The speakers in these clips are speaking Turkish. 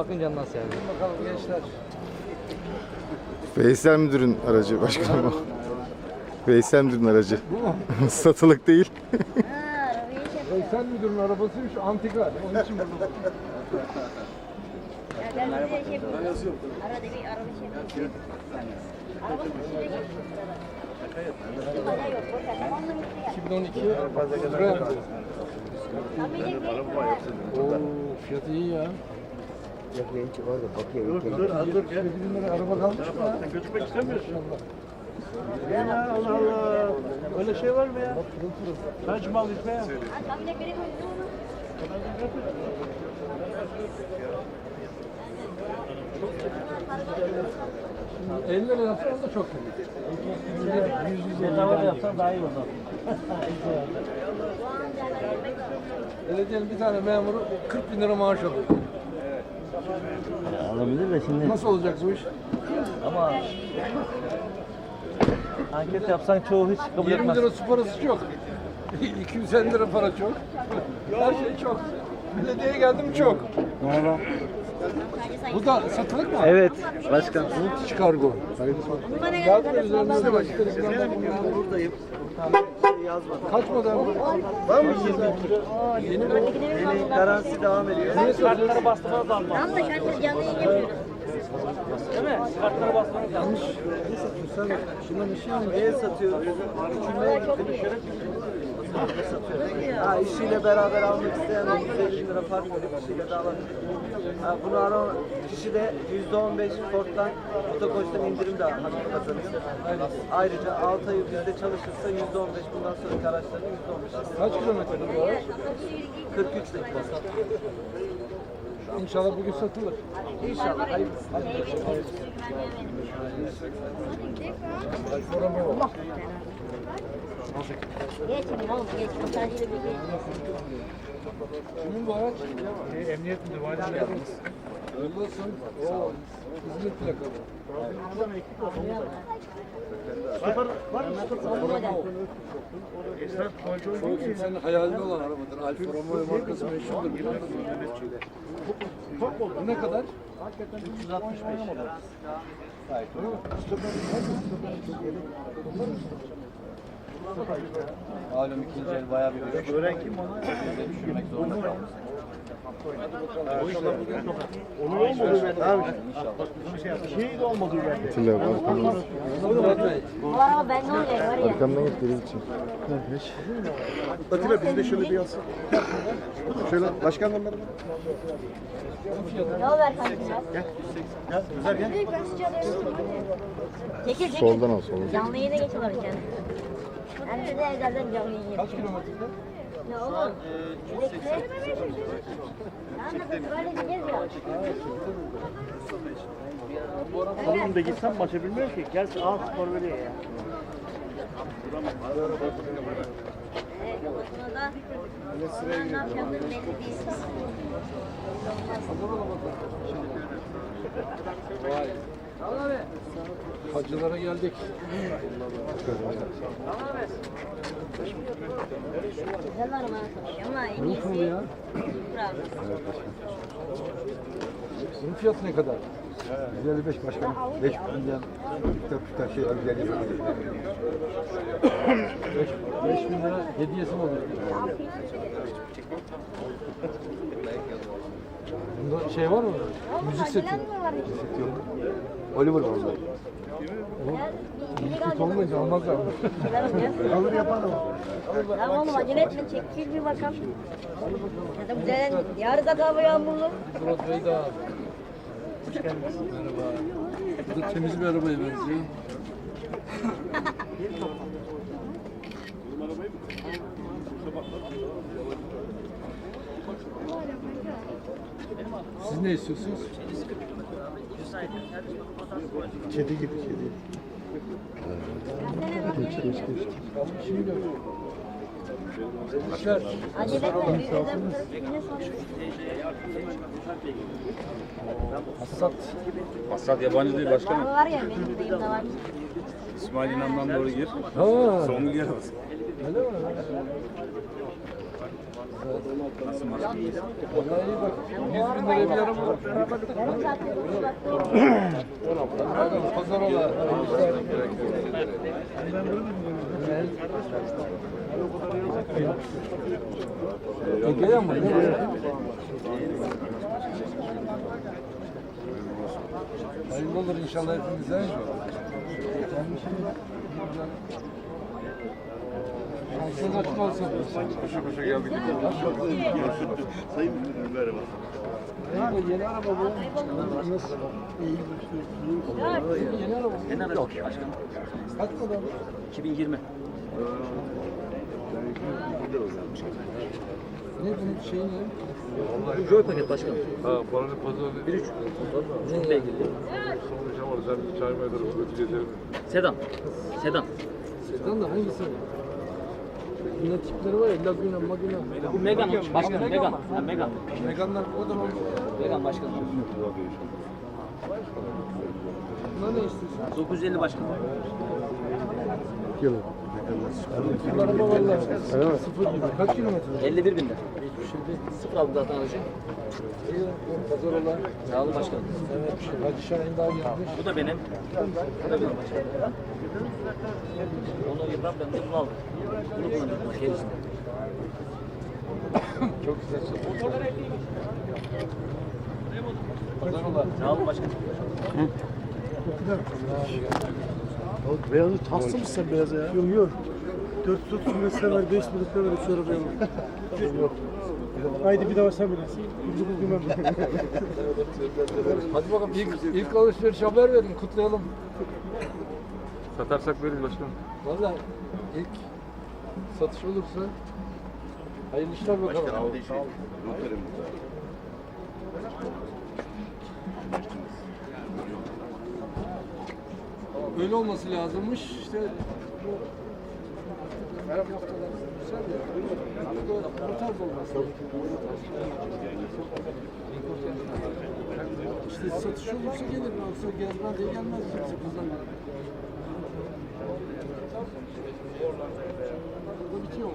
Bakın canına sevdim. Bakalım gençler. Veysel Müdür'ün aracı başkanım o. Veysel Müdür'ün aracı. Satılık değil. Sen müdürün arabasıymış antika. Onun için burada. Ya ben de şey. Arada bir araba şey buldum. Araba içine geçtim. Hala yok. Boşver. Tamamla gitti ya. 2012 Brand. Tam bir de Oo fiyatı iyi ya. Dur dur az dur gel. 7 lira araba kalmış mı ya? Sen götürmek istemiyorsun. Ya Allah Allah. Öyle şey var mı ya? Kaç mal gitme ya? Onu. 50 lira yapsan da çok iyi. Bedava da yapsan daha iyi olur. Belediyenin bir tane memuru 40 bin lira maaş alıyor. Alabilir de şimdi Nasıl olacak bu iş? ama anket yapsan çoğu hiç kabul 20 etmez. lira su parası çok. 250 lira para çok. Her şey çok. Belediyeye geldim çok. Doğru. Bu da satılık mı? Evet başkan. Hiç kargo. Bana geldi. Yazmıyor üzerinizde bak. Buradayım. Kaç model bu? Var mı 22? Yeni mi? Yeni garanti devam ediyor. Kartları bastırmanız lazım. Tam da şartlı canlı yayın yapıyoruz. Değil mi? Kartları bastırmanız lazım. Sen şundan bir şey mi? Neye satıyoruz? Valla çok iyi. Ha, işiyle beraber almak isteyen 150 lira fark verip işiyle de alabilir. Ha, bunu alan kişi de %15 Ford'dan Otokoç'tan indirim de hakkı kazanır. Ayrıca 6 ay bizde çalışırsa %15 bundan sonraki araçların %15. Kaç kilometre bu araç? 43 dakika. İnşallah bugün satılır. İnşallah hayırlısı. Kimin bu araç? Emniyet müdürü olsun. Oo, İzmir plakalı. Çok kimsenin hayalinde olan arabadır. Alfa Romeo markası meşhurdur. Bu ne kadar? 365 lira. Malum ikinci el bayağı bir dönüş. Öğren kim ona? Düşürmek zorunda kalmış. Bende. Abi. Şey de olmadığı bende. Atilla abi arkamdan, Bu araba bende olacak var ya. arkamdan git deniz için. Atilla bizi de şöyle bir yazsın. Şöyle başkanla merhaba. Yol ver kanka biraz. Gel güzel gel. Çekil çekil. Soldan al soldan. Canlı yayına geçiyorlar içeride. Ben de evlerden canlı kaç kilometrede? Ne oğlum? Bekle. Tamam da böyle gideceğiz ya. Oğlum da gitsem maça bilmiyor ki. Gel al spor veriyor ya. Değil. Vay. Hacılara geldik. Satıyor ama iyisi. ya? Bunun fiyatı ne kadar? 155 başkanım. 5 milyon kitap tutar şey güzel 5 bin lira hediyesi mi olur? Bunda şey var mı? Müzik seti. Acelen mi var? Oliver var orada. Seti olmayınca almazlar mı? Alır yaparım. Tamam oğlum acele etme çekil bir bakalım. Ya da güzel yarın da hava yağmurlu. Murat Bey de abi. Merhaba. Bu da temiz bir arabaya benziyor. Siz ne istiyorsunuz? Kedi gibi kedi. Etme birbirinden birbirine sor. Passat. Passat yabancı değil başkanım. Var ya benim dayımda var. İsmail İnan'dan doğru gir. Ha, Songül yer bas. öyle mi? Vallahi iyi bak. 100 bin liraya bir araba var. Pazar ola. Ege'ye mi? Hayırlı olur inşallah hepimize. Açık olsun. Koşa koşa geldik. Sayın Müdürüm merhaba. Yeni araba bu. Nasıl? Yeni araba. Yeni araba başkanım. Kaç kadar? 2020. Ne bunun şeyi ne? Joy paket başkanım. Ha, paranın pazarı 1.3. Çok beygirli. sormayacağım ama sen bir çay mı ederim. Sedan. Sedan. Sedan da hangisi? Ne tipleri var ya? Laguna, Maguna. Bu Megan başkanım. Megan. Ha, Megan. Meganlar o da oldu. Megan başkanım. Buna ne istiyorsun? 950 başkanım. Bu araba valla sıfır gibi. Kaç kilometre? 51 binde. Sıfır aldım zaten aracı. Pazar olan. Sağ olun başkanım. Evet. Hacı Şahin daha gelmiş. Bu da benim. Bu da benim başkanım. Onu yıprat ben de bunu aldım. Bunu kullanıyorum. Gerisini. Çok güzel. Pazar olan. Sağ olun başkanım. Beyazı tastı mısın sen beyazı ya? Yok yok. 430 metre var, 5 metre var, şu arabaya var. Yok. Haydi bir daha sen bilirsin. Bilmem. Hadi bakalım ilk, ilk alışveriş haber verin kutlayalım. Satarsak verin başkanım. Valla ilk satış olursa hayırlı işler bakalım. Noterim Öyle olması lazımmış. İşte bu her haftalar güzel ya. Bu tarz olması. İşte satış olursa gelir. Yoksa gezmez diye gelmez kimse kazanmıyor. Burada bitiyor mu?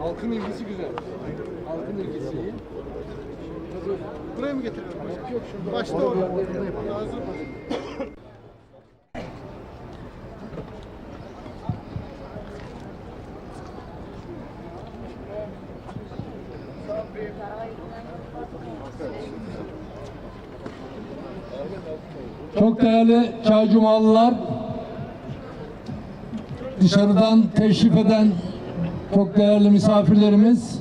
Halkın ilgisi güzel. Halkın ilgisi iyi. Buraya mı getiriyorum? Yok şurada. Başta orada. Hazır? Çok değerli Çay Cumalılar, dışarıdan teşrif eden çok değerli misafirlerimiz,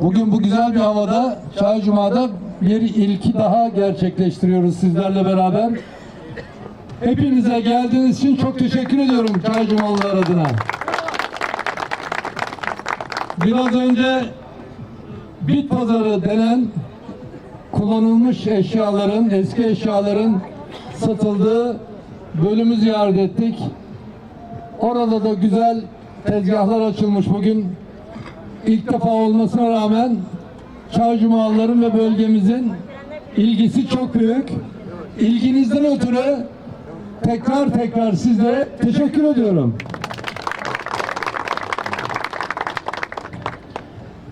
bugün bu güzel bir havada Çay Cuma'da bir ilki daha gerçekleştiriyoruz sizlerle beraber. Hepinize geldiğiniz için çok teşekkür ediyorum Çay Cumalılar adına. Biraz önce bit pazarı denen kullanılmış eşyaların, eski eşyaların satıldığı bölümü ziyaret ettik. Orada da güzel tezgahlar açılmış bugün. İlk defa olmasına rağmen Cumalıların ve bölgemizin ilgisi çok büyük. İlginizden ötürü tekrar tekrar sizlere teşekkür ediyorum.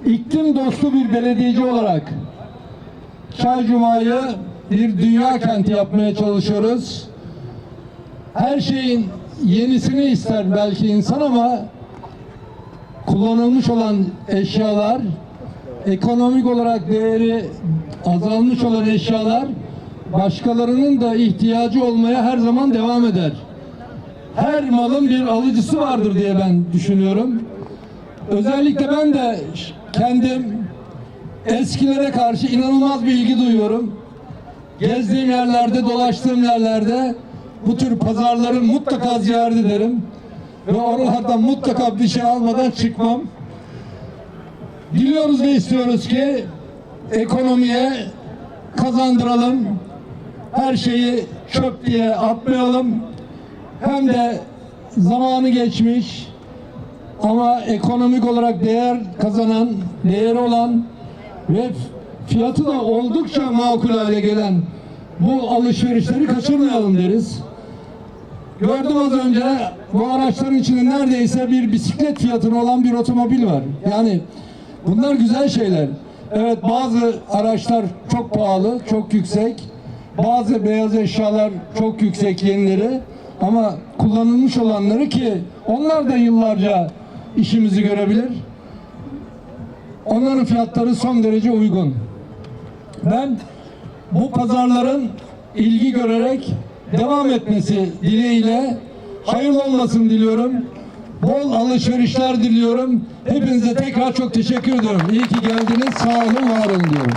İklim dostu bir belediyeci olarak Çay bir dünya kenti yapmaya çalışıyoruz. Her şeyin yenisini ister belki insan ama kullanılmış olan eşyalar, ekonomik olarak değeri azalmış olan eşyalar başkalarının da ihtiyacı olmaya her zaman devam eder. Her malın bir alıcısı vardır diye ben düşünüyorum. Özellikle ben de kendim eskilere karşı inanılmaz bir ilgi duyuyorum. Gezdiğim yerlerde, dolaştığım yerlerde bu tür pazarları mutlaka ziyaret ederim. Ve oralardan mutlaka bir şey almadan çıkmam. Diliyoruz ve istiyoruz ki ekonomiye kazandıralım. Her şeyi çöp diye atmayalım. Hem de zamanı geçmiş ama ekonomik olarak değer kazanan, değeri olan ve fiyatı da oldukça makul hale gelen bu alışverişleri kaçırmayalım deriz. Gördüm az önce bu araçların içinde neredeyse bir bisiklet fiyatına olan bir otomobil var. Yani bunlar güzel şeyler. Evet bazı araçlar çok pahalı, çok yüksek. Bazı beyaz eşyalar çok yüksek yenileri. Ama kullanılmış olanları ki onlar da yıllarca işimizi görebilir. Onların fiyatları son derece uygun. Ben bu pazarların ilgi görerek devam etmesi dileğiyle hayırlı olmasını diliyorum. Bol alışverişler diliyorum. Hepinize tekrar çok teşekkür ediyorum. İyi ki geldiniz. Sağ olun, var olun diyorum.